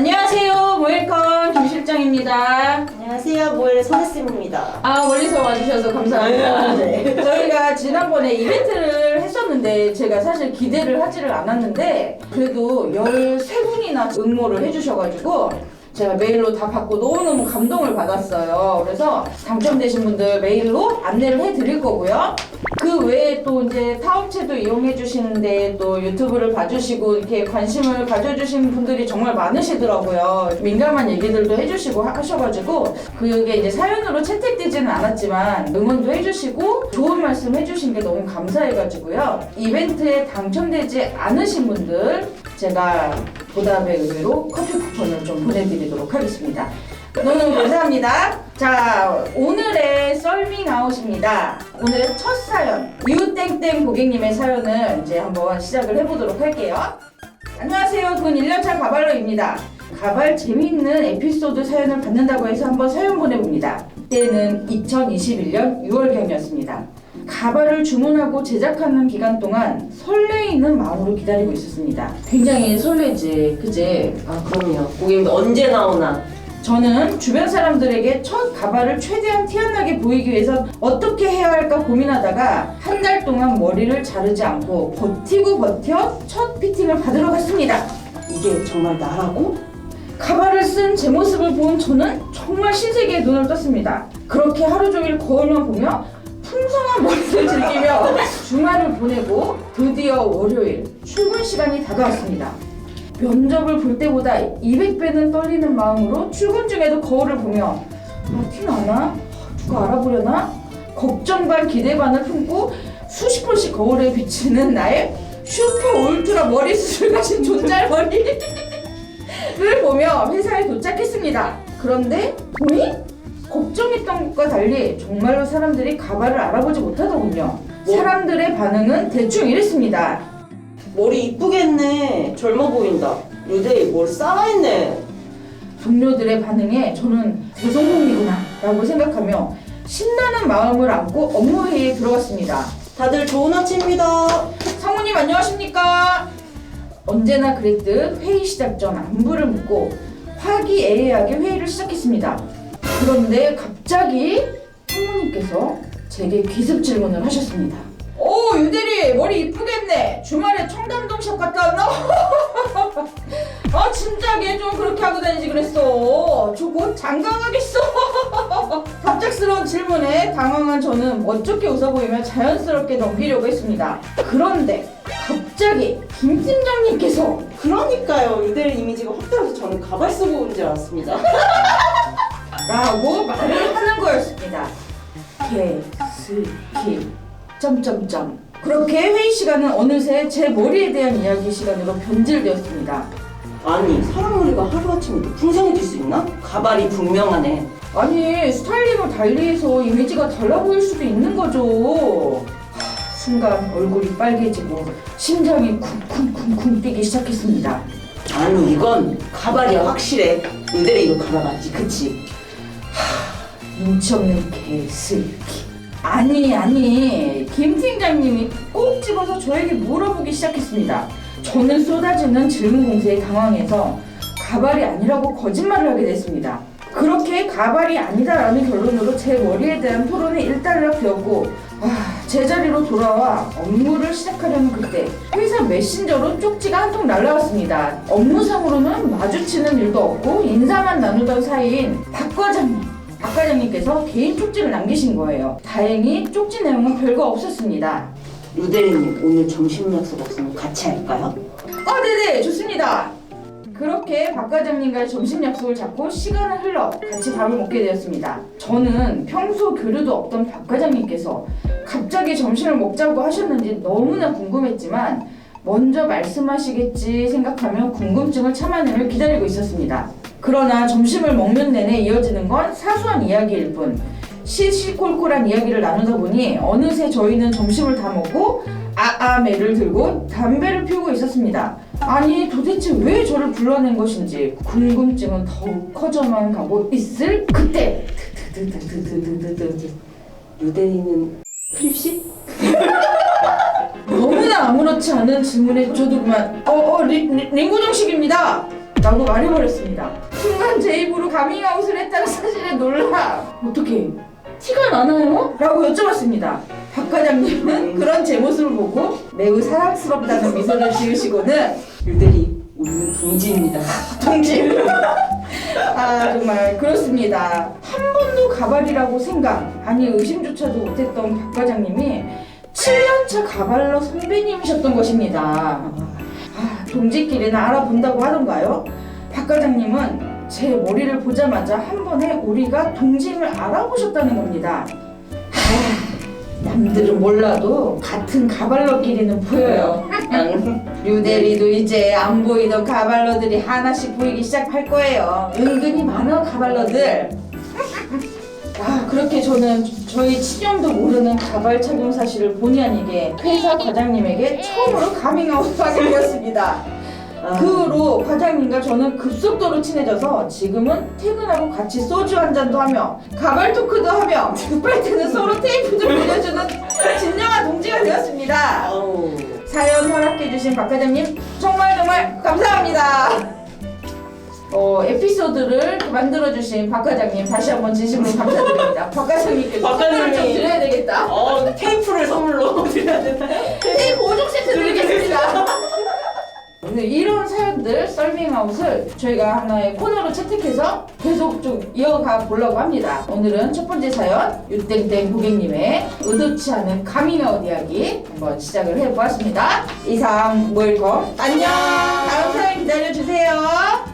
안녕하세요. 모일컨 김 실장입니다. 안녕하세요. 모엘의 선혜쌤입니다. 아 멀리서 와주셔서 감사합니다. 네. 저희가 지난번에 이벤트를 했었는데 제가 사실 기대를 하지를 않았는데 그래도 13분이나 응모를 해주셔가지고 제가 메일로 다 받고 너무너무 감동을 받았어요. 그래서 당첨되신 분들 메일로 안내를 해드릴 거고요. 그 외에 또 이제 타업체도 이용해 주시는데 또 유튜브를 봐주시고 이렇게 관심을 가져주신 분들이 정말 많으시더라고요. 민감한 얘기들도 해주시고 하- 하셔가지고 그게 이제 사연으로 채택되지는 않았지만 응원도 해주시고 좋은 말씀 해주신 게 너무 감사해가지고요. 이벤트에 당첨되지 않으신 분들 제가 보답의 의미로 커피 쿠폰을 좀 보내드리도록 하겠습니다. 너무 감사합니다. 자, 오늘의 썰밍 아웃입니다. 오늘의 첫 사연, 유땡땡 고객님의 사연을 이제 한번 시작을 해보도록 할게요. 안녕하세요. 군 1년차 가발러입니다. 가발 재미있는 에피소드 사연을 받는다고 해서 한번 사연 보내봅니다. 때는 2021년 6월경이었습니다. 가발을 주문하고 제작하는 기간 동안 설레이는 마음으로 기다리고 있었습니다. 굉장히 설레지, 그지? 아 그럼요. 고객님도 언제 나오나. 저는 주변 사람들에게 첫 가발을 최대한 티안나게 보이기 위해서 어떻게 해야 할까 고민하다가 한 달 동안 머리를 자르지 않고 버티고 버텨 첫 피팅을 받으러 갔습니다. 이게 정말 나라고? 가발을 쓴 제 모습을 본 저는 정말 신세계에 눈을 떴습니다. 그렇게 하루 종일 거울만 보며 풍성한 머리를 즐기며 주말을 보내고 드디어 월요일 출근 시간이 다가왔습니다. 면접을 볼 때보다 200배는 떨리는 마음으로 출근 중에도 거울을 보며 아, 티나나? 누가 알아보려나? 걱정 반 기대 반을 품고 수십 번씩 거울에 비치는 나의 슈퍼 울트라 머리숱을 가진 존잘머리 를 보며 회사에 도착했습니다. 그런데 보니 걱정했던 것과 달리 정말로 사람들이 가발을 알아보지 못하더군요. 뭐? 사람들의 반응은 대충 이랬습니다. 머리 이쁘게 했네. 젊어 보인다. 루데이 뭘 쌓아했네. 동료들의 반응에 저는 대성공이구나 라고 생각하며 신나는 마음을 안고 업무회의에 들어갔습니다. 다들 좋은 아침입니다. 상무님 안녕하십니까? 언제나 그랬듯 회의 시작 전 안부를 묻고 화기애애하게 회의를 시작했습니다. 그런데 갑자기 상무님께서 제게 기습 질문을 하셨습니다. 오 유대리 머리 이쁘게 했네. 주말에 청담동 샵 갔다 왔나? 아 진작에 좀 그렇게 하고 다니지 그랬어. 저 곧 장가 가겠어. 갑작스러운 질문에 당황한 저는 멋쩍게 웃어 보이며 자연스럽게 넘기려고 했습니다. 그런데 갑자기 김 팀장님께서 그러니까요. 루데이 이미지가 확 떨어서 저는 가발 쓰고 온 줄 알았습니다. 라고 말을 하는 거였습니다. 개스키 점점점 그렇게 회의 시간은 어느새 제 머리에 대한 이야기 시간으로 변질되었습니다. 아니 사람 머리가 하루아침에 풍성해질 수 있나? 가발이 분명하네. 아니 스타일링을 달리해서 이미지가 달라 보일 수도 있는 거죠. 하, 순간 얼굴이 빨개지고 심장이 쿵쿵쿵쿵 뛰기 시작했습니다. 아니 이건 가발이야 확실해. 루데이 이거 가발 맞지? 그치? 눈치 없는 개슬기. 아니 아니 김 팀장님이 꼭 집어서 저에게 물어보기 시작했습니다. 저는 쏟아지는 질문 공세에 당황해서 가발이 아니라고 거짓말을 하게 됐습니다. 그렇게 가발이 아니다라는 결론으로 제 머리에 대한 토론이 일단락 되었고 아, 제자리로 돌아와 업무를 시작하려는 그때 회사 메신저로 쪽지가 한 통 날라왔습니다. 업무상으로는 마주치는 일도 없고 인사만 나누던 사이인 박 과장님 박 과장님께서 개인 쪽지를 남기신 거예요. 다행히 쪽지 내용은 별거 없었습니다. 루데리님 오늘 점심 약속 없으면 같이 할까요? 아, 네네, 좋습니다. 그렇게 박 과장님과의 점심 약속을 잡고 시간을 흘러 같이 밥을 먹게 되었습니다. 저는 평소 교류도 없던 박 과장님께서 갑자기 점심을 먹자고 하셨는지 너무나 궁금했지만 먼저 말씀하시겠지 생각하며 궁금증을 참아내며 기다리고 있었습니다. 그러나 점심을 먹는 내내 이어지는 건 사소한 이야기일 뿐 시시콜콜한 이야기를 나누다 보니 어느새 저희는 점심을 다 먹고 아아매를 들고 담배를 피우고 있었습니다. 아니 도대체 왜 저를 불러낸 것인지 궁금증은 더욱 커져만 가고 있을 그때 드드드드드드드드 루데리는 크립시? 너무나 아무렇지 않은 질문에 저도 그만 어어 링고정식입니다. 라고 말해버렸습니다. 순간 제 입으로 가밍아웃을 했다는 사실에 놀라 어떻게 티가 나나요? 라고 여쭤봤습니다. 박 과장님은 그런 제 모습을 보고 매우 사랑스럽다는 미소를 지으시고는 유대리 우리는 동지입니다. 동지. 아 정말 그렇습니다. 한 번도 가발이라고 생각 아니 의심조차도 못했던 박 과장님이 7년차 가발러 선배님이셨던 것입니다. 아, 동지끼리는 알아본다고 하던가요? 박 과장님은 제 머리를 보자마자 한 번에 우리가 동지임을 알아보셨다는 겁니다. 하, 남들은 몰라도 같은 가발러끼리는 보여요. 류대리도 이제 안 보이던 가발러들이 하나씩 보이기 시작할 거예요. 은근히 많아 가발러들. 아 그렇게 저는 저희 친형도 모르는 가발 착용 사실을 본의 아니게 회사 과장님에게 처음으로 가밍아웃하게 되었습니다. 그 후로 과장님과 저는 급속도로 친해져서 지금은 퇴근하고 같이 소주 한 잔도 하며 가발 토크도 하며 급할 때는 서로 테이프도 빌려주는 진정한 동지가 되었습니다. 아우. 사연 허락해주신 박 과장님 정말 정말 감사합니다. 어, 에피소드를 만들어주신 박 과장님 다시 한번 진심으로 감사드립니다. 박 과장님께 박 선물을 좀 과장님. 드려야 되겠다. 어, 테이프를 선물로 드려야 되나요? 테이프 5종 세트 드리겠습니다. 오늘 이런 사연들 썰밍아웃을 저희가 하나의 코너로 채택해서 계속 좀 이어가 보려고 합니다. 오늘은 첫 번째 사연 유땡땡 고객님의 의도치 않은 가밍아웃 이야기 한번 시작을 해보았습니다. 이상 모일컴 안녕. 다음 사연 기다려주세요.